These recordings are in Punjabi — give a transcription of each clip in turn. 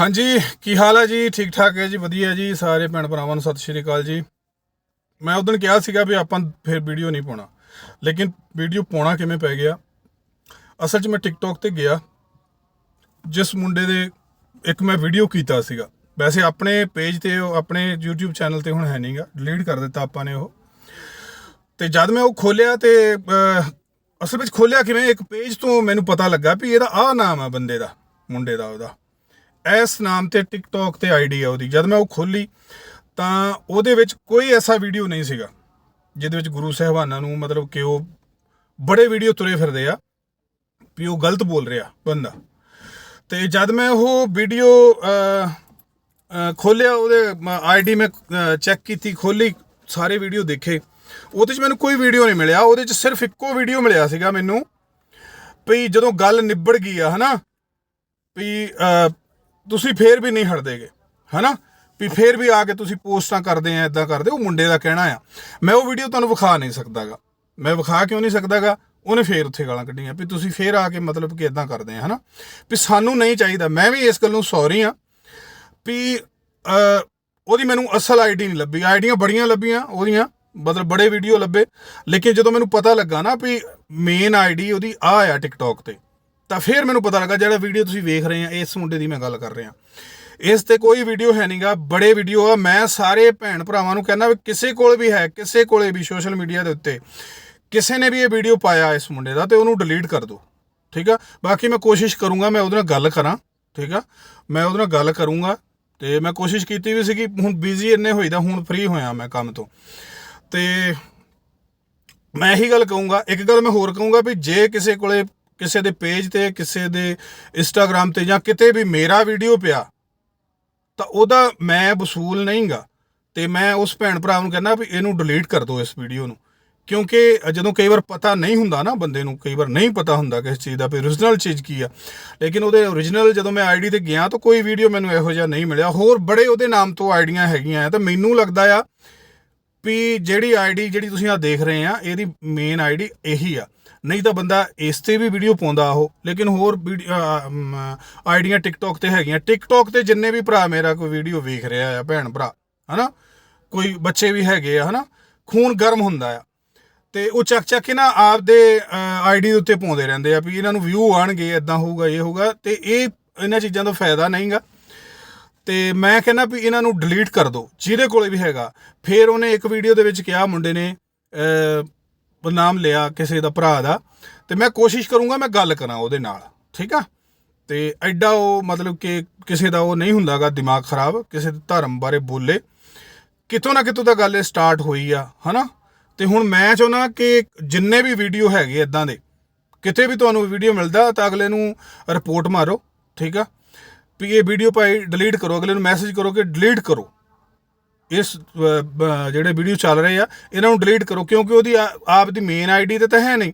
ਹਾਂਜੀ, ਕੀ ਹਾਲ ਹੈ ਜੀ? ਠੀਕ ਠਾਕ ਹੈ ਜੀ, ਵਧੀਆ ਜੀ, ਸਾਰੇ ਭੈਣ ਭਰਾਵਾਂ ਨੂੰ ਸਤਿ ਸ਼੍ਰੀ ਅਕਾਲ ਜੀ। ਮੈਂ ਉਦੋਂ ਕਿਹਾ ਸੀਗਾ ਵੀ ਆਪਾਂ ਫਿਰ ਵੀਡੀਓ ਨਹੀਂ ਪਾਉਣਾ, ਲੇਕਿਨ ਵੀਡੀਓ ਪਾਉਣਾ ਕਿਵੇਂ ਪੈ ਗਿਆ? ਅਸਲ 'ਚ ਮੈਂ ਟਿਕਟੌਕ ਤੇ ਗਿਆ, ਜਿਸ ਮੁੰਡੇ ਦੇ ਇੱਕ ਮੈਂ ਵੀਡੀਓ ਕੀਤਾ ਸੀਗਾ। ਵੈਸੇ ਆਪਣੇ ਪੇਜ ਤੇ ਆਪਣੇ YouTube ਚੈਨਲ ਤੇ ਹੁਣ ਹੈ ਨਹੀਂਗਾ ਡਿਲੀਟ ਕਰ ਦਿੱਤਾ ਆਪਾਂ ਨੇ ਉਹ। ਤੇ ਜਦ ਮੈਂ ਉਹ ਖੋਲਿਆ ਤੇ ਅਸਲ ਵਿੱਚ ਖੋਲਿਆ ਕਿਵੇਂ, ਇੱਕ ਪੇਜ ਤੋਂ ਮੈਨੂੰ ਪਤਾ ਲੱਗਾ ਵੀ ਇਹਦਾ ਆਹ ਨਾਮ ਆ ਬੰਦੇ ਦਾ, ਮੁੰਡੇ ਦਾ ਉਹਦਾ। ਇਸ ਨਾਮ ਤੇ ਟਿਕਟੌਕ ਤੇ ਆਈਡੀ ਆ ਉਹਦੀ। ਜਦ ਮੈਂ ਉਹ ਖੋਲੀ ਤਾਂ ਉਹਦੇ ਵਿੱਚ ਕੋਈ ਐਸਾ ਵੀਡੀਓ ਨਹੀਂ ਸੀਗਾ, ਜਿਹਦੇ ਵਿੱਚ ਗੁਰੂ ਸਾਹਿਬਾਨਾਂ ਨੂੰ ਮਤਲਬ ਕਿ ਉਹ ਬੜੇ ਵੀਡੀਓ ਤੁਰੇ ਫਿਰਦੇ ਆ, ਵੀ ਉਹ ਗਲਤ ਬੋਲ ਰਿਹਾ ਬੰਦਾ। ਤੇ ਜਦ ਮੈਂ ਉਹ ਵੀਡੀਓ ਖੋਲਿਆ ਉਹਦੇ ਆਈਡੀ ਮੈਂ ਚੈੱਕ ਕੀਤੀ ਖੋਲੀ ਸਾਰੇ ਵੀਡੀਓ ਦੇਖੇ। ਉਹਦੇ 'ਚ ਮੈਨੂੰ ਕੋਈ ਵੀਡੀਓ ਨਹੀਂ ਮਿਲਿਆ। ਉਹਦੇ 'ਚ ਸਿਰਫ ਇੱਕੋ ਵੀਡੀਓ ਮਿਲਿਆ ਸੀਗਾ ਮੈਨੂੰ, ਵੀ ਜਦੋਂ ਗੱਲ ਨਿਬੜ ਗਈ ਆ, ਹਨਾ? ਵੀ ਤੁਸੀਂ ਫੇਰ ਵੀ ਨਹੀਂ ਹਟਦੇਗੇ, ਹਨਾ? ਵੀ ਫੇਰ ਵੀ ਆ ਕੇ ਤੁਸੀਂ ਪੋਸਟਾਂ ਕਰਦੇ ਆ ਇਦਾਂ ਕਰਦੇ, ਉਹ ਮੁੰਡੇ ਦਾ ਕਹਿਣਾ ਆ। ਮੈਂ ਉਹ ਵੀਡੀਓ ਤੁਹਾਨੂੰ ਵਿਖਾ ਨਹੀਂ ਸਕਦਾਗਾ। ਮੈਂ ਵਿਖਾ ਕਿਉਂ ਨਹੀਂ ਸਕਦਾਗਾ? ਉਹਨੇ ਫੇਰ ਉੱਥੇ ਗਾਲਾਂ ਕੱਢੀਆਂ, ਵੀ ਤੁਸੀਂ ਫੇਰ ਆ ਕੇ ਮਤਲਬ ਕਿ ਇਦਾਂ ਕਰਦੇ ਆ, ਹਨਾ? ਵੀ ਸਾਨੂੰ ਨਹੀਂ ਚਾਹੀਦਾ। ਮੈਂ ਵੀ ਇਸ ਗੱਲ ਨੂੰ ਸੌਰੀ ਆ, ਵੀ ਉਹਦੀ ਮੈਨੂੰ ਅਸਲ ਆਈਡੀ ਨਹੀਂ ਲੱਭੀ। ਆਈਡੀਆਂ ਬੜੀਆਂ ਲੱਭੀਆਂ ਉਹਦੀਆਂ, ਮਤਲਬ ਬੜੇ ਵੀਡੀਓ ਲੱਭੇ। ਲੇਕਿਨ ਜਦੋਂ ਮੈਨੂੰ ਪਤਾ ਲੱਗਾ ਨਾ ਵੀ ਮੇਨ ਆਈਡੀ ਉਹਦੀ ਆ ਆ ਟਿਕਟੌਕ ਤੇ। ਤਾਂ ਫਿਰ ਮੈਨੂੰ ਪਤਾ ਲੱਗਾ ਜਿਹੜਾ ਵੀਡੀਓ ਤੁਸੀਂ ਵੇਖ ਰਹੇ ਆ, ਇਸ ਮੁੰਡੇ ਦੀ ਮੈਂ ਗੱਲ ਕਰ ਰਿਹਾ। ਇਸ ਤੇ ਕੋਈ ਵੀਡੀਓ ਹੈ ਨਹੀਂਗਾ, ਬੜੇ ਵੀਡੀਓ ਆ। ਮੈਂ ਸਾਰੇ ਭੈਣ ਭਰਾਵਾਂ ਨੂੰ ਕਹਿੰਦਾ ਵੀ ਕਿਸੇ ਕੋਲ ਵੀ ਹੈ, ਕਿਸੇ ਕੋਲੇ ਵੀ ਸੋਸ਼ਲ ਮੀਡੀਆ ਦੇ ਉੱਤੇ, ਕਿਸੇ ਨੇ ਵੀ ਇਹ ਵੀਡੀਓ ਪਾਇਆ ਇਸ ਮੁੰਡੇ ਦਾ ਤੇ ਉਹਨੂੰ ਡਿਲੀਟ ਕਰ ਦਿਓ। ਠੀਕ ਆ? ਬਾਕੀ ਮੈਂ ਕੋਸ਼ਿਸ਼ ਕਰੂੰਗਾ, ਮੈਂ ਉਹਦੇ ਨਾਲ ਗੱਲ ਕਰਾਂ, ਠੀਕ ਆ? ਮੈਂ ਉਹਦੇ ਨਾਲ ਗੱਲ ਕਰੂੰਗਾ ਤੇ ਮੈਂ ਕੋਸ਼ਿਸ਼ ਕੀਤੀ ਵੀ ਸੀਗੀ, ਹੁਣ ਬਿਜ਼ੀ ਇੰਨੇ ਹੋਈਦਾ ਹੁਣ ਫ੍ਰੀ ਹੋਇਆ ਮੈਂ ਕੰਮ ਤੋਂ। ਤੇ ਮੈਂ ਇਹੀ ਗੱਲ ਕਹੂੰਗਾ, ਇੱਕ ਗੱਲ ਮੈਂ ਹੋਰ ਕਹੂੰਗਾ ਵੀ ਜੇ ਕਿਸੇ ਕੋਲੇ ਕਿਸੇ ਦੇ ਪੇਜ ਤੇ, ਕਿਸੇ ਦੇ ਇੰਸਟਾਗ੍ਰam ਤੇ ਜਾਂ ਕਿਤੇ ਵੀ ਮੇਰਾ ਵੀਡੀਓ ਪਿਆ, ਤਾਂ ਉਹਦਾ ਮੈਂ ਵਸੂਲ ਨਹੀਂਗਾ। ਤੇ ਮੈਂ ਉਸ ਭੈਣ ਭਰਾ ਨੂੰ ਕਹਿੰਦਾ ਵੀ ਇਹਨੂੰ ਡਿਲੀਟ ਕਰ ਦਿਓ ਇਸ ਵੀਡੀਓ ਨੂੰ। ਕਿਉਂਕਿ ਜਦੋਂ ਕਈ ਵਾਰ ਪਤਾ ਨਹੀਂ ਹੁੰਦਾ ਨਾ ਬੰਦੇ ਨੂੰ, ਕਈ ਵਾਰ ਨਹੀਂ ਪਤਾ ਹੁੰਦਾ ਕਿਸ ਚੀਜ਼ ਦਾ ਵੀ origignal ਚੀਜ਼ ਕੀ ਆ। ਲੇਕਿਨ ਉਹਦੇ origignal ਜਦੋਂ ਮੈਂ ਆਈਡੀ ਤੇ ਗਿਆ ਤਾਂ ਕੋਈ ਵੀਡੀਓ ਮੈਨੂੰ ਇਹੋ ਜਿਹਾ ਨਹੀਂ ਮਿਲਿਆ। ਹੋਰ ਬੜੇ ਉਹਦੇ ਨਾਮ ਤੋਂ ਆਈਡੀਆਂ ਹੈਗੀਆਂ ਆ, ਤਾਂ ਮੈਨੂੰ ਲੱਗਦਾ ਆ ਵੀ ਜਿਹੜੀ ਆਈਡੀ ਜਿਹੜੀ ਤੁਸੀਂ ਆ ਦੇਖ ਰਹੇ ਆ, ਇਹਦੀ ਮੇਨ ਆਈਡੀ ਇਹੀ ਆ। ਨਹੀਂ ਤਾਂ ਬੰਦਾ ਇਸ ਤੇ ਵੀ ਵੀਡੀਓ ਪਾਉਂਦਾ ਉਹ, ਲੇਕਿਨ ਹੋਰ ਆਈਡੀਆਂ ਟਿਕਟੌਕ ਤੇ ਹੈਗੀਆਂ। ਟਿਕਟੌਕ ਤੇ ਜਿੰਨੇ ਵੀ ਭਰਾ ਮੇਰਾ ਕੋਈ ਵੀਡੀਓ ਵੇਖ ਰਿਹਾ ਆ, ਭੈਣ ਭਰਾ, ਹਨਾ? ਕੋਈ ਬੱਚੇ ਵੀ ਹੈਗੇ ਆ, ਹਨਾ? ਖੂਨ ਗਰਮ ਹੁੰਦਾ ਆ। ਤੇ ਉਹ ਚੱਕ ਚੱਕ ਕੇ ਨਾ ਆਪਦੇ ਆਈਡੀ ਦੇ ਉੱਤੇ ਪਾਉਂਦੇ ਰਹਿੰਦੇ ਆ ਵੀ ਇਹਨਾਂ ਨੂੰ ਵਿਊ ਆਣਗੇ ਇਦਾਂ ਹੋਊਗਾ, ਇਹ ਹੋਊਗਾ, ਤੇ ਇਹ ਇਹਨਾਂ ਚੀਜ਼ਾਂ ਦਾ ਫਾਇਦਾ ਨਹੀਂਗਾ। ਤੇ ਮੈਂ ਕਹਿੰਦਾ ਵੀ ਇਹਨਾਂ ਨੂੰ ਡਿਲੀਟ ਕਰ ਦਿਓ ਜਿਹਦੇ ਕੋਲੇ ਵੀ ਹੈਗਾ। ਫਿਰ ਉਹਨੇ ਇੱਕ ਵੀਡੀਓ ਦੇ ਵਿੱਚ ਕਿਹਾ ਮੁੰਡੇ ਨੇ ਅਹ, ਨਾਮ ਲਿਆ ਕਿਸੇ ਦਾ ਭਰਾ ਦਾ। ਤੇ ਮੈਂ ਕੋਸ਼ਿਸ਼ ਕਰੂੰਗਾ ਮੈਂ ਗੱਲ ਕਰਾਂ ਉਹਦੇ ਨਾਲ ਠੀਕ ਆ? ਤੇ ਐਡਾ ਉਹ ਮਤਲਬ ਕਿ ਕਿਸੇ ਦਾ ਉਹ ਨਹੀਂ ਹੁੰਦਾਗਾ ਦਿਮਾਗ ਖਰਾਬ ਕਿਸੇ ਦੇ ਧਰਮ ਬਾਰੇ ਬੋਲੇ। ਕਿਤੋਂ ਨਾ ਕਿਤੋਂ ਤਾਂ ਗੱਲ ਇਹ ਸਟਾਰਟ ਹੋਈ ਆ ਹਨਾ? ਤੇ ਹੁਣ ਮੈਂ ਚਾਹੁੰਦਾ ਕਿ ਜਿੰਨੇ ਵੀ ਵੀਡੀਓ ਹੈਗੇ ਇਦਾਂ ਦੇ ਕਿਤੇ ਵੀ ਤੁਹਾਨੂੰ ਵੀਡੀਓ ਮਿਲਦਾ ਤਾਂ ਅਗਲੇ ਨੂੰ ਰਿਪੋਰਟ ਮਾਰੋ ਠੀਕ ਆ? ਵੀ ਇਹ ਵੀਡੀਓ ਭਾਈ ਡਿਲੀਟ ਕਰੋ, ਅਗਲੇ ਨੂੰ ਮੈਸੇਜ ਕਰੋ ਕਿ ਡਿਲੀਟ ਕਰੋ। ਇਸ ਜਿਹੜੇ ਵੀਡੀਓ ਚੱਲ ਰਹੇ ਆ, ਇਹਨਾਂ ਨੂੰ ਡਿਲੀਟ ਕਰੋ, ਕਿਉਂਕਿ ਉਹਦੀ ਆਪ ਦੀ ਮੇਨ ਆਈਡੀ ਤੇ ਤਾਂ ਹੈ ਨਹੀਂ।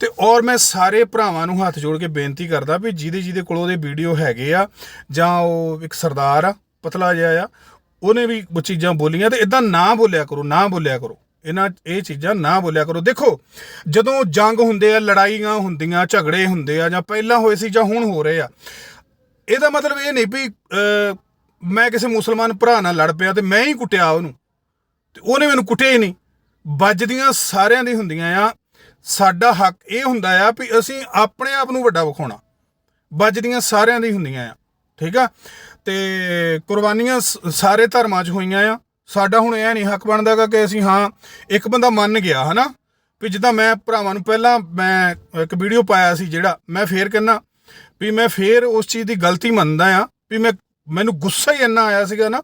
ਤੇ ਔਰ ਮੈਂ ਸਾਰੇ ਭਰਾਵਾਂ ਨੂੰ ਹੱਥ ਜੋੜ ਕੇ ਬੇਨਤੀ ਕਰਦਾ ਵੀ ਜਿਹਦੇ ਜਿਹਦੇ ਕੋਲ ਉਹਦੇ ਵੀਡੀਓ ਹੈਗੇ ਆ, ਜਾਂ ਉਹ ਇੱਕ ਸਰਦਾਰ ਆ, ਪਤਲਾ ਜਿਹਾ ਆ, ਉਹਨੇ ਵੀ ਉਹ ਚੀਜ਼ਾਂ ਬੋਲੀਆਂ ਤੇ ਇਦਾਂ ਨਾ ਬੋਲਿਆ ਕਰੋ, ਨਾ ਬੋਲਿਆ ਕਰੋ। ਇਹਨਾਂ, ਇਹ ਚੀਜ਼ਾਂ ਨਾ ਬੋਲਿਆ ਕਰੋ। ਦੇਖੋ, ਜਦੋਂ ਜੰਗ ਹੁੰਦੇ ਆ, ਲੜਾਈਆਂ ਹੁੰਦੀਆਂ, ਝਗੜੇ ਹੁੰਦੇ ਆ, ਜਾਂ ਪਹਿਲਾਂ ਹੋਏ ਸੀ ਜਾਂ ਹੁਣ ਹੋ ਰਹੇ ਆ ਇਹਦਾ ਮਤਲਬ ਇਹ ਨਹੀਂ ਵੀ ਮੈਂ ਕਿਸੇ ਮੁਸਲਮਾਨ ਭਰਾ ਨਾਲ ਲੜ ਪਿਆ ਤੇ ਮੈਂ ਹੀ ਕੁੱਟਿਆ ਉਹਨੂੰ। ਤੇ ਉਹਨੇ ਮੈਨੂੰ ਕੁੱਟਿਆ ਹੀ ਨਹੀਂ। ਵੱਜਦੀਆਂ ਸਾਰਿਆਂ ਦੀ ਹੁੰਦੀਆਂ ਆ। ਸਾਡਾ ਹੱਕ ਇਹ ਹੁੰਦਾ ਆ ਵੀ ਅਸੀਂ ਆਪਣੇ ਆਪ ਨੂੰ ਵੱਡਾ ਵਿਖਾਉਣਾ। ਵੱਜਦੀਆਂ ਸਾਰਿਆਂ ਦੀ ਹੁੰਦੀਆਂ ਆ। ਠੀਕ ਆ? ਤੇ ਕੁਰਬਾਨੀਆਂ ਸਾਰੇ ਧਰਮਾਂ 'ਚ ਹੋਈਆਂ ਆ। ਸਾਡਾ ਹੁਣ ਇਹ ਨਹੀਂ ਹੱਕ ਬਣਦਾਗਾ ਕਿ ਅਸੀਂ ਹਾਂ, ਇੱਕ ਬੰਦਾ ਮੰਨ ਗਿਆ, ਹਨਾ? ਵੀ ਜਿੱਦਾਂ ਮੈਂ ਭਰਾਵਾਂ ਨੂੰ ਪਹਿਲਾਂ ਮੈਂ ਇੱਕ ਵੀਡੀਓ ਪਾਇਆ ਸੀ ਜਿਹੜਾ, ਮੈਂ ਫੇਰ ਕਹਿੰਦਾ ਵੀ ਮੈਂ ਫੇਰ ਉਸ ਚੀਜ਼ ਦੀ ਗਲਤੀ ਮੰਨਦਾ ਆ ਵੀ ਮੈਂ, ਮੈਨੂੰ ਗੁੱਸਾ ਹੀ ਇੰਨਾ ਆਇਆ ਸੀਗਾ ਨਾ,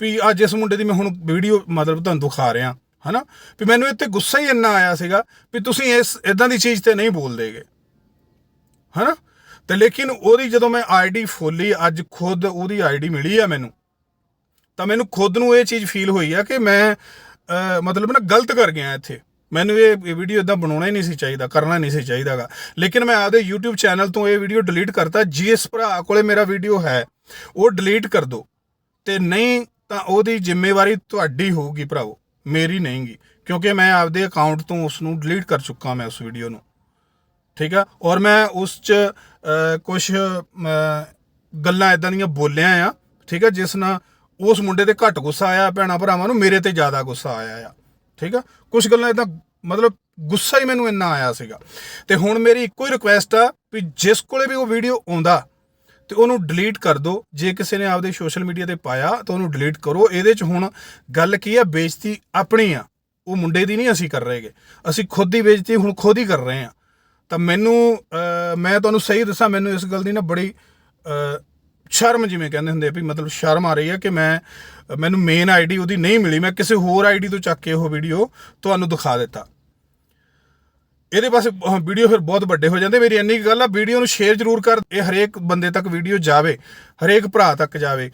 ਵੀ ਅੱਜ ਇਸ ਮੁੰਡੇ ਦੀ ਮੈਂ ਹੁਣ ਵੀਡੀਓ ਮਤਲਬ ਤੁਹਾਨੂੰ ਦਿਖਾ ਰਿਹਾ, ਹਨਾ? ਵੀ ਮੈਨੂੰ ਇੱਥੇ ਗੁੱਸਾ ਹੀ ਇੰਨਾ ਆਇਆ ਸੀਗਾ ਵੀ ਤੁਸੀਂ ਇਸ ਇਦਾਂ ਦੀ ਚੀਜ਼ ਤੇ ਨਹੀਂ ਬੋਲਦੇਗੇ, ਹਨਾ? ਤੇ ਲੇਕਿਨ ਉਹਦੀ ਜਦੋਂ ਮੈਂ ਆਈਡੀ ਫੋਲੀ ਅੱਜ ਖੁਦ ਉਹਦੀ ਆਈਡੀ ਮਿਲੀ ਆ ਮੈਨੂੰ, ਤਾਂ ਮੈਨੂੰ ਖੁਦ ਨੂੰ ਇਹ ਚੀਜ਼ ਫੀਲ ਹੋਈ ਆ ਕਿ ਮੈਂ ਮਤਲਬ ਨਾ ਗਲਤ ਕਰ ਗਿਆ ਇੱਥੇ। ਮੈਨੂੰ ਇਹ ਵੀਡੀਓ ਇਦਾਂ ਬਣਾਉਣਾ ਹੀ ਨਹੀਂ ਸੀ ਚਾਹੀਦਾ, ਕਰਨਾ ਨਹੀਂ ਸੀ ਚਾਹੀਦਾਗਾ। ਲੇਕਿਨ ਮੈਂ ਆਪਦੇ YouTube ਚੈਨਲ ਤੋਂ ਇਹ ਵੀਡੀਓ ਡਿਲੀਟ ਕਰਤਾ ਜਿਸ ਭਰਾ ਕੋਲੇ ਮੇਰਾ ਵੀਡੀਓ ਹੈ, ਉਹ ਡਿਲੀਟ ਕਰ ਦਿਓ ਤੇ ਨਹੀਂ ਤਾਂ ਉਹਦੀ ਜ਼ਿੰਮੇਵਾਰੀ ਤੁਹਾਡੀ ਹੋਊਗੀ ਭਰਾਵੋ, ਮੇਰੀ ਨਹੀਂਗੀ। ਕਿਉਂਕਿ ਮੈਂ ਆਪਦੇ ਅਕਾਊਂਟ ਤੋਂ ਉਸ ਨੂੰ ਡਿਲੀਟ ਕਰ ਚੁੱਕਾ ਮੈਂ ਉਸ ਵੀਡੀਓ ਨੂੰ। ਠੀਕ ਆ? ਔਰ ਮੈਂ ਉਸ ਚ ਕੁਝ ਗੱਲਾਂ ਇਦਾਂ ਦੀਆਂ ਬੋਲਿਆ ਆ। ਠੀਕ ਆ? ਜਿਸ ਨਾਲ ਉਸ ਮੁੰਡੇ ਤੇ ਘੱਟ ਗੁੱਸਾ ਆਇਆ, ਭੈਣਾ ਭਰਾਵਾਂ ਨੂੰ ਮੇਰੇ ਤੇ ਜ਼ਿਆਦਾ ਗੁੱਸਾ ਆਇਆ ਆ। ਠੀਕ ਆ? ਕੁਝ ਗੱਲਾਂ ਇਦਾਂ ਮਤਲਬ ਗੁੱਸਾ ਹੀ ਮੈਨੂੰ ਇੰਨਾ ਆਇਆ ਸੀਗਾ। ਤੇ ਹੁਣ ਮੇਰੀ ਇੱਕੋ ਹੀ ਰਿਕੁਐਸਟ ਆ ਵੀ ਜਿਸ ਕੋਲੇ ਵੀ ਉਹ ਵੀਡੀਓ ਆਉਂਦਾ, ਤੇ ਉਹਨੂੰ ਡਿਲੀਟ ਕਰ ਦਿਓ ਜੇ ਕਿਸੇ ਨੇ ਆਪਦੇ ਸੋਸ਼ਲ ਮੀਡੀਆ ਤੇ ਪਾਇਆ, ਤਾਂ ਉਹਨੂੰ ਡਿਲੀਟ ਕਰੋ। ਇਹਦੇ ਚ ਹੁਣ ਗੱਲ ਕੀ ਆ? ਬੇਇੱਜ਼ਤੀ ਆਪਣੀ ਆ। ਉਹ ਮੁੰਡੇ ਦੀ ਨਹੀਂ ਅਸੀਂ ਕਰ ਰਹੇਗੇ ਅਸੀਂ ਖੁਦ ਦੀ ਬੇਇੱਜ਼ਤੀ ਹੁਣ ਖੁਦ ਹੀ ਕਰ ਰਹੇ ਆ। ਤਾਂ ਮੈਨੂੰ ਮੈਂ ਤੁਹਾਨੂੰ ਸਹੀ ਦੱਸਾਂ, ਮੈਨੂੰ ਇਸ ਗੱਲ ਦੀ ਨਾ ਬੜੀ ਸ਼ਰਮ ਜਿਵੇਂ ਕਹਿੰਦੇ ਹੁੰਦੇ ਆ ਵੀ ਮਤਲਬ ਸ਼ਰਮ ਆ ਰਹੀ ਹੈ ਕਿ ਮੈਂ, ਮੈਨੂੰ ਮੇਨ ਆਈਡੀ ਉਹਦੀ ਨਹੀਂ ਮਿਲੀ, ਮੈਂ ਕਿਸੇ ਹੋਰ ਆਈਡੀ ਤੋਂ ਚੱਕ ਕੇ ਉਹ ਵੀਡੀਓ ਤੁਹਾਨੂੰ ਦਿਖਾ ਦਿੱਤਾ। ਇਹਦੇ ਪਾਸੇ ਵੀਡੀਓ ਫਿਰ ਬਹੁਤ ਵੱਡੇ ਹੋ ਜਾਂਦੇ। ਮੇਰੀ ਇੰਨੀ ਕੁ ਗੱਲ ਆ ਵੀਡੀਓ ਨੂੰ ਸ਼ੇਅਰ ਜ਼ਰੂਰ ਕਰ, ਇਹ ਹਰੇਕ ਬੰਦੇ ਤੱਕ ਵੀਡੀਓ ਜਾਵੇ, ਹਰੇਕ ਭਰਾ ਤੱਕ ਜਾਵੇ।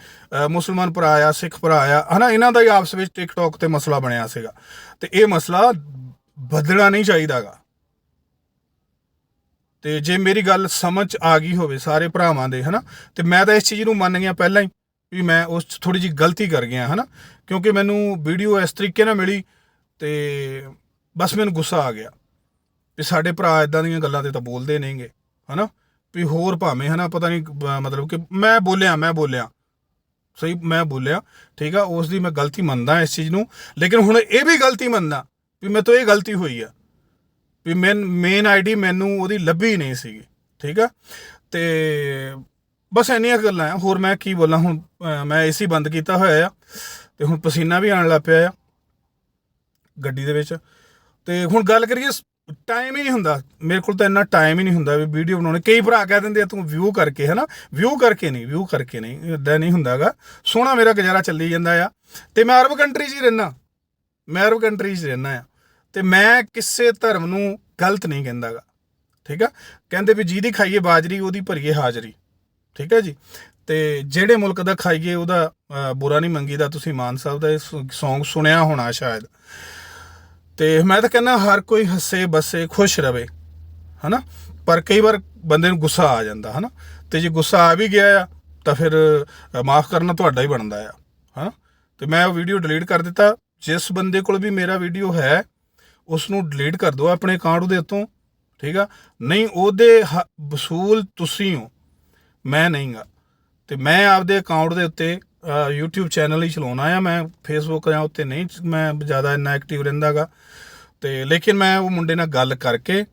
ਮੁਸਲਮਾਨ ਭਰਾ ਆ, ਸਿੱਖ ਭਰਾ ਆ, ਹਨਾ, ਇਹਨਾਂ ਦਾ ਹੀ ਆਪਸ ਵਿੱਚ ਟਿਕਟੌਕ ਤੇ ਮਸਲਾ ਬਣਿਆ ਸੀਗਾ। ਤੇ ਇਹ ਮਸਲਾ ਬਦਲਣਾ ਨਹੀਂ ਚਾਹੀਦਾਗਾ। ਤੇ ਜੇ ਮੇਰੀ ਗੱਲ ਸਮਝ 'ਚ ਆ ਗਈ ਹੋਵੇ ਸਾਰੇ ਭਰਾਵਾਂ ਦੇ, ਹਨਾ, ਤੇ ਮੈਂ ਤਾਂ ਇਸ ਚੀਜ਼ ਨੂੰ ਮੰਨ ਗਿਆ ਪਹਿਲਾਂ ਹੀ ਵੀ ਮੈਂ ਉਸ 'ਚ ਥੋੜੀ ਜਿਹੀ ਗਲਤੀ ਕਰ ਗਿਆ, ਹਨਾ, ਕਿਉਂਕਿ ਮੈਨੂੰ ਵੀਡੀਓ ਇਸ ਤਰੀਕੇ ਨਾਲ ਮਿਲੀ ਤੇ ਬਸ ਮੈਨੂੰ ਗੁੱਸਾ ਆ ਗਿਆ ਵੀ ਸਾਡੇ ਭਰਾ ਇਦਾਂ ਦੀਆਂ ਗੱਲਾਂ ਤੇ ਤਾਂ ਬੋਲਦੇ ਨਹੀਂਗੇ ਹਨਾ, ਵੀ ਹੋਰ ਭਾਵੇਂ, ਹਨਾ, ਪਤਾ ਨਹੀਂ ਮਤਲਬ ਕਿ ਮੈਂ ਬੋਲਿਆ ਮੈਂ ਬੋਲਿਆ, ਸਹੀ, ਮੈਂ ਬੋਲਿਆ, ਠੀਕ ਆ, ਉਸ ਦੀ ਮੈਂ ਗਲਤੀ ਮੰਨਦਾ ਇਸ ਚੀਜ਼ ਨੂੰ, ਲੇਕਿਨ ਹੁਣ ਇਹ ਵੀ ਗਲਤੀ ਮੰਨਦਾ ਵੀ ਮੇਰੇ ਤੋਂ ਇਹ ਗਲਤੀ ਹੋਈ ਆ। ਵੀ ਮੈਂ ਮੇਨ ਆਈਡੀ ਮੈਨੂੰ ਉਹਦੀ ਲੱਭੀ ਨਹੀਂ ਸੀਗੀ, ਠੀਕ ਆ? ਤੇ ਬਸ ਇੰਨੀਆਂ ਗੱਲਾਂ ਆ, ਹੋਰ ਮੈਂ ਕੀ ਬੋਲਾਂ, ਹੁਣ, ਅਹ ਮੈਂ ਏਸੀ ਬੰਦ ਕੀਤਾ ਹੋਇਆ ਆ, ਤੇ ਹੁਣ ਪਸੀਨਾ ਵੀ ਆਉਣ ਲੱਗ ਪਿਆ ਆ ਗੱਡੀ ਦੇ ਵਿੱਚ। ਤੇ ਹੁਣ ਗੱਲ ਕਰੀਏ ਟਾਈਮ ਹੀ ਨਹੀਂ ਹੁੰਦਾ, ਮੇਰੇ ਕੋਲ ਤਾਂ ਇੰਨਾ ਟਾਈਮ ਹੀ ਨਹੀਂ ਹੁੰਦਾ ਵੀ ਵੀਡੀਓ ਬਣਾਉਣੀ। ਕਈ ਭਰਾ ਕਹਿ ਦਿੰਦੇ ਆ, ਤੂੰ ਵਿਊ ਕਰਕੇ ਹੈ ਨਾ ਵਿਊ ਕਰਕੇ ਨਹੀਂ ਵਿਊ ਕਰਕੇ ਨਹੀਂ ਇਦਾਂ ਨਹੀਂ ਹੁੰਦਾਗਾ। ਸੋਹਣਾ ਮੇਰਾ ਗੁਜ਼ਾਰਾ ਚੱਲੀ ਜਾਂਦਾ ਆ। ਤੇ ਮੈਂ ਅਰਬ ਕੰਟਰੀ 'ਚ ਹੀ ਰਹਿਣਾ ਮੈਂ ਅਰਬ ਕੰਟਰੀ 'ਚ ਰਹਿਣਾ ਆ। ਤੇ ਮੈਂ ਕਿਸੇ ਧਰਮ ਨੂੰ ਗਲਤ ਨਹੀਂ ਕਹਿੰਦਾਗਾ। ਠੀਕ ਆ? ਕਹਿੰਦੇ ਵੀ ਜਿਹਦੀ ਖਾਈਏ ਬਾਜਰੀ, ਉਹਦੀ ਭਰੀਏ ਹਾਜ਼ਰੀ। ਠੀਕ ਹੈ ਜੀ? ਤੇ ਜਿਹੜੇ ਮੁਲਕ ਦਾ ਖਾਈਏ, ਉਹਦਾ ਬੁਰਾ ਨਹੀਂ ਮੰਗੀਦਾ। ਤੁਸੀਂ ਮਾਨ ਸਾਹਿਬ ਦਾ ਇਹ Song ਸੁਣਿਆ ਹੋਣਾ ਸ਼ਾਇਦ। ਤੇ ਮੈਂ ਤਾਂ ਕਹਿੰਦਾ, ਹਰ ਕੋਈ ਹੱਸੇ ਬਸੇ ਖੁਸ਼ ਰਵੇ, ਹਨਾ? ਪਰ ਕਈ ਵਾਰ ਬੰਦੇ ਨੂੰ ਗੁੱਸਾ ਆ ਜਾਂਦਾ, ਹਨਾ? ਤੇ ਜੇ ਗੁੱਸਾ ਆ ਵੀ ਗਿਆ ਆ, ਤਾਂ ਫਿਰ ਮਾਫ ਕਰਨਾ ਤੁਹਾਡਾ ਹੀ ਬਣਦਾ ਆ, ਹਨਾ? ਤੇ ਮੈਂ ਉਹ ਵੀਡੀਓ ਡਿਲੀਟ ਕਰ ਦਿੱਤਾ। ਜਿਸ ਬੰਦੇ ਕੋਲ ਵੀ ਮੇਰਾ ਵੀਡੀਓ ਹੈ ਉਸ ਨੂੰ ਡਿਲੀਟ ਕਰ ਦਿਓ ਆਪਣੇ ਅਕਾਊਂਟ ਦੇ ਉੱਤੋਂ ਠੀਕ ਆ? ਨਹੀਂ ਉਹਦੇ ਹ- ਵਸੂਲ ਤੁਸੀਂ ਹੋ। ਮੈਂ ਨਹੀਂਗਾ ਤੇ ਮੈਂ ਆਪਦੇ ਅਕਾਊਂਟ ਦੇ ਉੱਤੇ ਅ, YouTube ਚੈਨਲ ਹੀ ਚਲਾਉਣਾ ਆ ਮੈਂ Facebook ਜਾਂ ਉੱਤੇ ਨਹੀਂ ਮੈਂ ਜ਼ਿਆਦਾ ਇੰਨਾ ਐਕਟਿਵ ਰਹਿੰਦਾਗਾ ਤੇ ਲੇਕਿਨ ਮੈਂ ਉਹ ਮੁੰਡੇ ਨਾਲ ਗੱਲ ਕਰਕੇ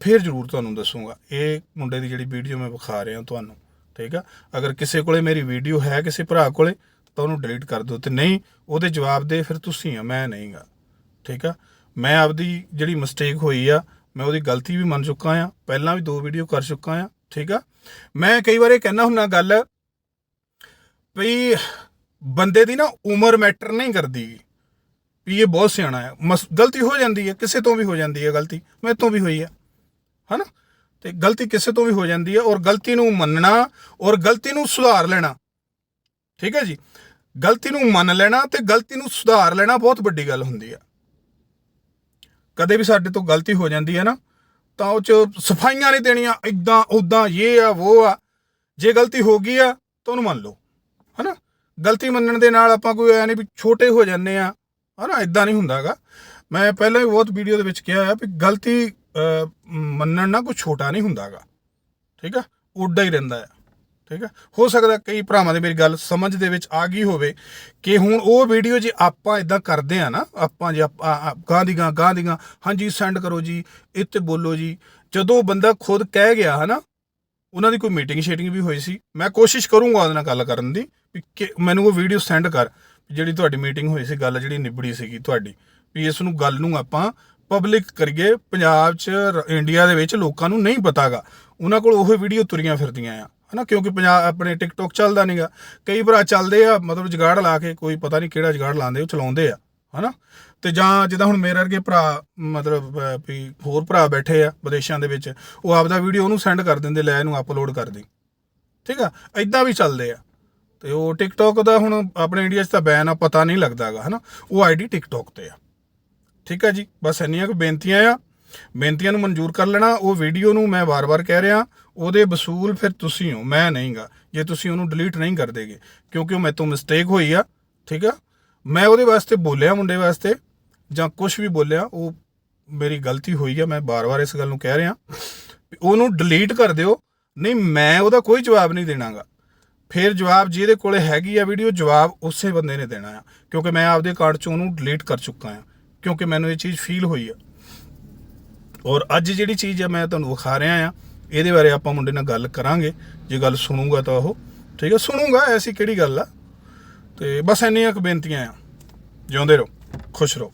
ਫਿਰ ਜ਼ਰੂਰ ਤੁਹਾਨੂੰ ਦੱਸੂਗਾ। ਇਹ ਮੁੰਡੇ ਦੀ ਜਿਹੜੀ ਵੀਡੀਓ ਮੈਂ ਵਿਖਾ ਰਿਹਾ ਤੁਹਾਨੂੰ ਠੀਕ ਆ? ਅਗਰ ਕਿਸੇ ਕੋਲੇ ਮੇਰੀ ਵੀਡੀਓ ਹੈ ਕਿਸੇ ਭਰਾ ਕੋਲੇ ਤਾਂ ਉਹਨੂੰ ਡਿਲੀਟ ਕਰ ਦਿਓ। ਤੇ ਨਹੀਂ ਉਹਦੇ ਜਵਾਬ ਦੇ ਫਿਰ ਤੁਸੀਂ ਆ ਮੈਂ ਨਹੀਂਗਾ ਠੀਕ ਆ? ਮੈਂ ਆਪਦੀ ਜਿਹੜੀ ਮਿਸਟੇਕ ਹੋਈ ਆ, ਮੈਂ ਉਹਦੀ ਗਲਤੀ ਵੀ ਮੰਨ ਚੁੱਕਾ ਆ, ਪਹਿਲਾਂ ਵੀ ਦੋ ਵੀਡੀਓ ਕਰ ਚੁੱਕਾ ਆ, ਠੀਕ ਆ? ਮੈਂ ਕਈ ਵਾਰ ਇਹ ਕਹਿਣਾ ਹੁੰਦਾ ਗੱਲ ਵੀ ਬੰਦੇ ਦੀ ਨਾ ਉਮਰ ਮੈਟਰ ਨਹੀਂ ਕਰਦੀ, ਵੀ ਇਹ ਬਹੁਤ ਸਿਆਣਾ ਹੈ ਮਸ- ਗਲਤੀ ਹੋ ਜਾਂਦੀ ਹੈ ਕਿਸੇ ਤੋਂ ਵੀ ਹੋ ਜਾਂਦੀ ਹੈ ਗਲਤੀ ਮੇਰੇ ਤੋਂ ਵੀ ਹੋਈ ਹੈ ਹਨਾ? ਤੇ ਗਲਤੀ ਕਿਸੇ ਤੋਂ ਵੀ ਹੋ ਜਾਂਦੀ ਹੈ ਔਰ ਗਲਤੀ ਨੂੰ ਮੰਨਣਾ, ਔਰ ਗਲਤੀ ਨੂੰ ਸੁਧਾਰ ਲੈਣਾ, ਠੀਕ ਹੈ ਜੀ? ਗਲਤੀ ਨੂੰ ਮੰਨ ਲੈਣਾ ਤੇ ਗਲਤੀ ਨੂੰ ਸੁਧਾਰ ਲੈਣਾ ਬਹੁਤ ਵੱਡੀ ਗੱਲ ਹੁੰਦੀ ਹੈ ਕਦੇ ਵੀ ਸਾਡੇ ਤੋਂ ਗਲਤੀ ਹੋ ਜਾਂਦੀ ਹੈ ਨਾ, ਤਾਂ ਉਹ ਚ ਸਫਾਈਆਂ ਨਹੀਂ ਦੇਣੀਆਂ ਇਦਾਂ ਉਦਾਂ ਇਹ ਆ ਉਹ ਆ। ਜੇ ਗਲਤੀ ਹੋ ਗਈ ਆ, ਤਾਂ ਉਹਨੂੰ ਮੰਨ ਲਓ, ਹਨਾ? ਗਲਤੀ ਮੰਨਣ ਦੇ ਨਾਲ ਆਪਾਂ ਕੋਈ ਐ ਨਹੀਂ ਵੀ ਛੋਟੇ ਹੋ ਜਾਂਦੇ ਆ, ਹਨਾ? ਇਦਾਂ ਨਹੀਂ ਹੁੰਦਾਗਾ ਮੈਂ ਪਹਿਲਾਂ ਵੀ ਬਹੁਤ ਵੀਡੀਓ ਦੇ ਵਿੱਚ ਕਿਹਾ ਆ ਵੀ ਗਲਤੀ ਮੰਨਣ ਨਾਲ ਕੋਈ ਛੋਟਾ ਨਹੀਂ ਹੁੰਦਾਗਾ ਠੀਕ ਆ? ਉੱਡਾ ਹੀ ਰਹਿੰਦਾ ਆ। ਠੀਕ ਹੈ? ਹੋ ਸਕਦਾ ਕਈ ਭਰਾਵਾਂ ਦੇ ਮੇਰੀ ਗੱਲ ਸਮਝ ਦੇ ਵਿੱਚ ਆ ਗਈ ਹੋਵੇ ਕਿ ਹੁਣ ਉਹ ਵੀਡੀਓ ਜੇ ਆਪਾਂ ਇਦਾਂ ਕਰਦੇ ਆ ਨਾ, ਆਪਾਂ ਜੇ ਆਪਾਂ ਗਾਂ ਦੀ ਗਾਂ ਗਾਂ ਦੀ ਗਾਂ ਹਾਂਜੀ ਸੈਂਡ ਕਰੋ ਜੀ, ਇੱਥੇ ਬੋਲੋ ਜੀ। ਜਦੋਂ ਬੰਦਾ ਖੁਦ ਕਹਿ ਗਿਆ ਹਨਾ, ਉਹਨਾਂ ਦੀ ਕੋਈ ਮੀਟਿੰਗ ਸ਼ੇਟਿੰਗ ਵੀ ਹੋਈ ਸੀ। ਮੈਂ ਕੋਸ਼ਿਸ਼ ਕਰੂੰਗਾ ਉਹਦੇ ਨਾਲ ਗੱਲ ਕਰਨ ਦੀ ਵੀ ਕਿ ਮੈਨੂੰ ਉਹ ਵੀਡੀਓ ਸੈਂਡ ਕਰ ਵੀ ਜਿਹੜੀ ਤੁਹਾਡੀ ਮੀਟਿੰਗ ਹੋਈ ਸੀ, ਗੱਲ ਜਿਹੜੀ ਨਿਬੜੀ ਸੀਗੀ ਤੁਹਾਡੀ, ਵੀ ਇਸ ਨੂੰ ਗੱਲ ਨੂੰ ਆਪਾਂ ਪਬਲਿਕ ਕਰੀਏ, ਪੰਜਾਬ 'ਚ, ਇੰਡੀਆ ਦੇ ਵਿੱਚ ਲੋਕਾਂ ਨੂੰ ਨਹੀਂ ਪਤਾਗਾ। ਉਹਨਾਂ ਕੋਲ ਉਹ ਵੀਡੀਓ ਤੁਰੀਆਂ ਫਿਰਦੀਆਂ ਆ। ਹਨਾ ਕਿਉਂਕਿ ਪੰਜਾਬ ਆਪਣੇ ਟਿਕਟੌਕ ਚੱਲਦਾ ਨਹੀਂਗਾ ਕਈ ਭਰਾ ਚੱਲਦੇ ਆ, ਮਤਲਬ ਜਗਾੜ ਲਾ ਕੇ ਕੋਈ ਪਤਾ ਨਹੀਂ ਕਿਹੜਾ ਜਗਾੜ ਲਾਉਂਦੇ, ਉਹ ਚਲਾਉਂਦੇ ਆ, ਹਨਾ? ਤੇ ਜਾਂ ਜਿੱਦਾਂ ਹੁਣ ਮੇਰੇ ਵਰਗੇ ਭਰਾ, ਮਤਲਬ ਵੀ ਹੋਰ ਭਰਾ ਬੈਠੇ ਆ ਵਿਦੇਸ਼ਾਂ ਦੇ ਵਿੱਚ, ਉਹ ਆਪਦਾ ਵੀਡੀਓ ਉਹਨੂੰ ਸੈਂਡ ਕਰ ਦਿੰਦੇ, ਲੈ ਇਹਨੂੰ ਅਪਲੋਡ ਕਰ ਦੇ। ਠੀਕ ਆ? ਐਦਾਂ ਵੀ ਚੱਲਦੇ ਆ। ਤੇ ਉਹ ਟਿਕਟੌਕ ਦਾ ਹੁਣ ਆਪਣੇ ਇੰਡੀਆ 'ਚ ਤਾਂ ਬੈਨ ਆ, ਪਤਾ ਨਹੀਂ ਲੱਗਦਾਗਾ ਹਨਾ? ਉਹ ਆਈਡੀ ਟਿਕਟੌਕ ਤੇ ਆ। ਠੀਕ ਆ ਜੀ? ਬਸ ਇੰਨੀਆਂ ਕੁ ਬੇਨਤੀਆਂ ਆ। ਬੇਨਤੀਆਂ ਨੂੰ ਮਨਜ਼ੂਰ ਕਰ ਲੈਣਾ, ਉਹ ਵੀਡੀਓ ਨੂੰ ਮੈਂ ਵਾਰ-ਵਾਰ ਕਹਿ ਰਿਹਾ। ਉਹਦੇ ਵਸੂਲ ਫਿਰ ਤੁਸੀਂ ਹੋ, ਮੈਂ ਨਹੀਂਗਾ। ਜੇ ਤੁਸੀਂ ਉਹਨੂੰ ਡਿਲੀਟ ਨਹੀਂ ਕਰ ਦੇਗੇ, ਕਿਉਂਕਿ ਉਹ ਮੇਰੇ ਤੋਂ ਮਿਸਟੇਕ ਹੋਈ ਆ, ਠੀਕ ਆ? ਮੈਂ ਉਹਦੇ ਵਾਸਤੇ ਬੋਲਿਆ ਮੁੰਡੇ ਵਾਸਤੇ, ਜਾਂ ਕੁਝ ਵੀ ਬੋਲਿਆ, ਉਹ ਮੇਰੀ ਗਲਤੀ ਹੋਈ ਆ, ਮੈਂ ਬਾਰ-ਬਾਰ ਇਸ ਗੱਲ ਨੂੰ ਕਹਿ ਰਿਹਾ। ਵੀ ਉਹਨੂੰ ਡਿਲੀਟ ਕਰ ਦਿਓ, ਨਹੀਂ, ਮੈਂ ਉਹਦਾ ਕੋਈ ਜਵਾਬ ਨਹੀਂ ਦੇਣਾਗਾ। ਫਿਰ ਜਵਾਬ ਜਿਹਦੇ ਕੋਲੇ ਹੈਗੀ ਆ ਵੀਡੀਓ, ਜਵਾਬ ਉਸੇ ਬੰਦੇ ਨੇ ਦੇਣਾ ਆ, ਕਿਉਂਕਿ ਮੈਂ ਆਪਦੇ ਕਾਰਡ ਚੋਂ ਉਹਨੂੰ ਡਿਲੀਟ ਕਰ ਚੁੱਕਾ ਆ, ਕਿਉਂਕਿ ਮੈਨੂੰ ਇਹ ਚੀਜ਼ ਫੀਲ ਹੋਈ ਆ। ਔਰ ਅੱਜ ਜਿਹੜੀ ਚੀਜ਼ ਆ, ਮੈਂ ਤੁਹਾਨੂੰ ਵਿਖਾ ਰਿਹਾ ਆ ਇਹਦੇ ਬਾਰੇ ਆਪਾਂ ਮੁੰਡੇ ਨਾਲ ਗੱਲ ਕਰਾਂਗੇ, ਜੇ ਗੱਲ ਸੁਣੂਗਾ ਤਾਂ ਉਹ। ਠੀਕ ਹੈ, ਸੁਣੂਗਾ, ਐਸੀ ਕਿਹੜੀ ਗੱਲ ਆ? ਤੇ ਬਸ ਇੰਨੀਆਂ ਕੁ ਬੇਨਤੀਆਂ ਆ। ਜਿਉਂਦੇ ਰਹੋ, ਖੁਸ਼ ਰਹੋ।